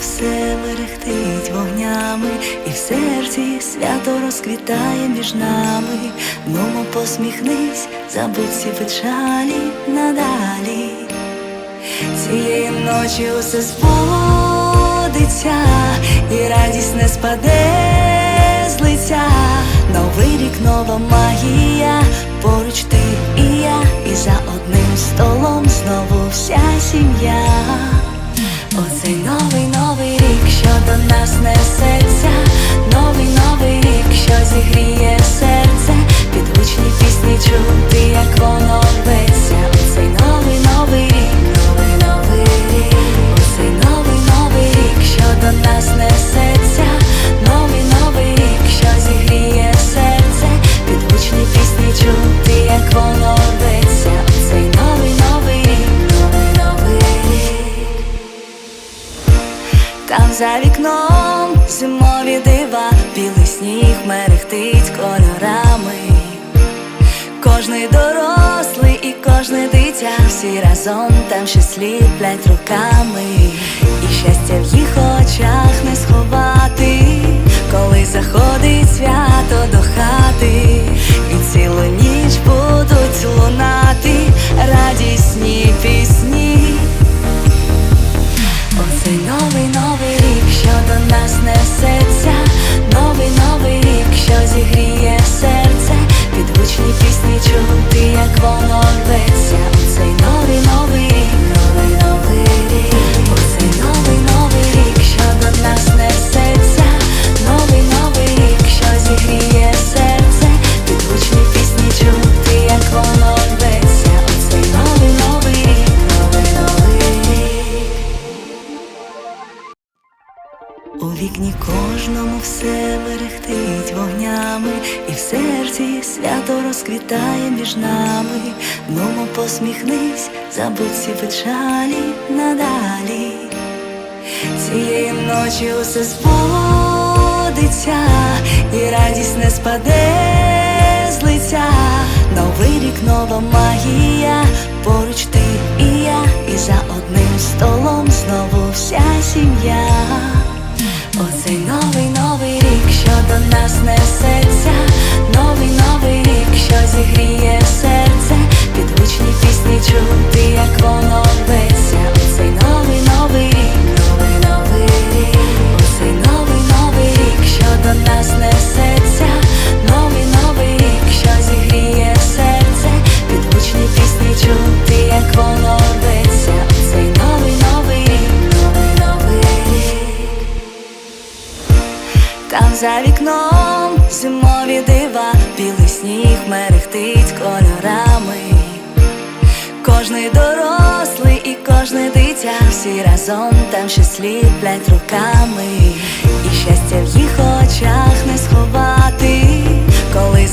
все мерехтить вогнями, і в серці свято розквітає між нами. Нумо посміхнись, забудь всі печалі надалі. Цієї ночі усе збудеться, і радість не спаде з лиця. Новий рік, нова магія, поруч ти і я, і за одним столом знову вся сім'я. Оцей новий новий рік, що до нас несеться, новий новий рік, що зігріє серце, під пісні чути, як воно за вікном зимові дива, білий сніг мерехтить кольорами. Кожний дорослий і кожне дитя, всі разом там щось ліплять руками, і щастя в їх очах не сховати, коли заходить свято до хати, У вікні кожному все мерехтить вогнями, і в серці свято розквітає між нами. Нумо посміхнись, забудь всі печалі надалі. Цієї ночі усе збудеться, і радість не спаде з лиця. Новий рік, нова магія, поруч ти і я, і за одним столом знову вся сім'я. Там за вікном зимові дива, білий сніг мерехтить кольорами. Кожний дорослий і кожне дитя, всі разом там ще сліплять руками, і щастя в їх очах не сховати, коли